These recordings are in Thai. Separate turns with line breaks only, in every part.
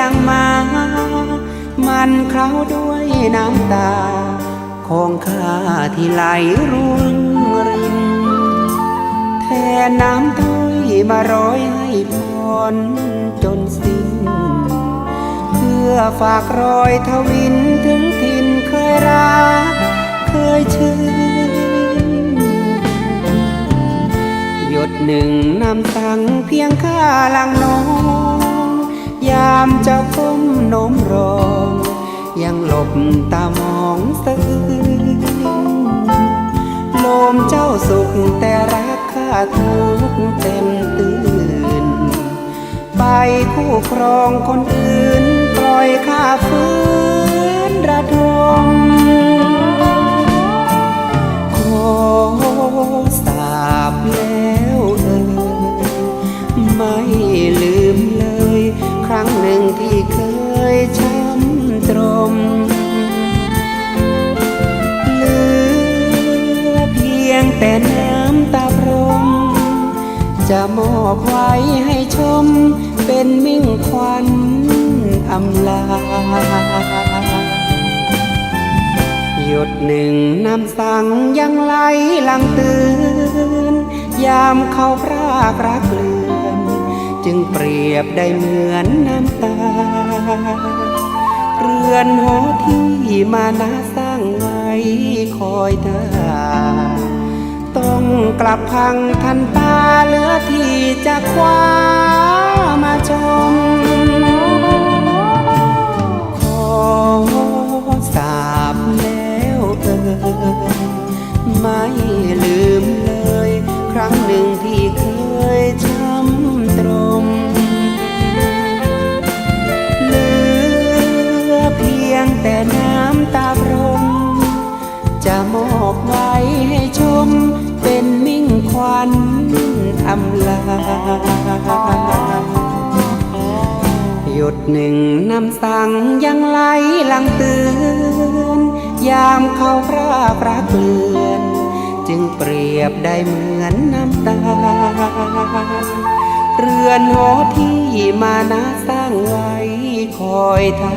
ลังมา มันเคล้าด้วยน้ำตา ของข้าที่ไหลร่งริน แทนน้ำถ้อยมาร้อยให้พรจนสิ้น เพื่อฝากรอยทวินถึงทินเคยรักเคยชื่นหยดหนึ่งน้ำตังเพียงข้าลังน้องามเจ้าก้มโน้มรอง ยังหลบตามองสะอื้นโลมเจ้าสุขแต่รักข้าทุกเต็มตื่น ไปคู่ครองคนอื่น ปล่อยข้าฟื้นระทมขอสาบแล้วเอ่ยไม่ลืมเล รั้งหนึ่งที่เคยช้ำตรม เหลือเพียงแต่น้ำตาพรม จะมอบไว้ให้ชมเป็นมิ่งควันอำลา หยดหนึ่งน้ำสังยังไหลลังตือนยามเขาพรากรักเลือ จึงเปรียบได้เหมือนน้ำตา เรือนหอที่มานาสร้างไว้คอยเธอต้องกลับพังทันตาเหลือที่จะคว้าำลา หยดหนึ่งน้ำสังยังไหลลังเตือนยามเขาพรากรักเลือนจึงเปรียบได้เหมือนน้ำตา เรือนหอที่มานาสร้างไว้คอยท่า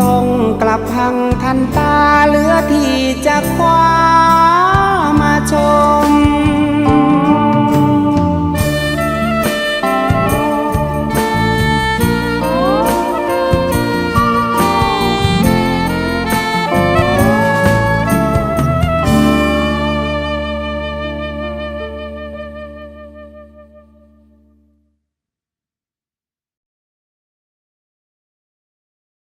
ต้องกลับพังทันตาเหลือที่จะคว้ามาชม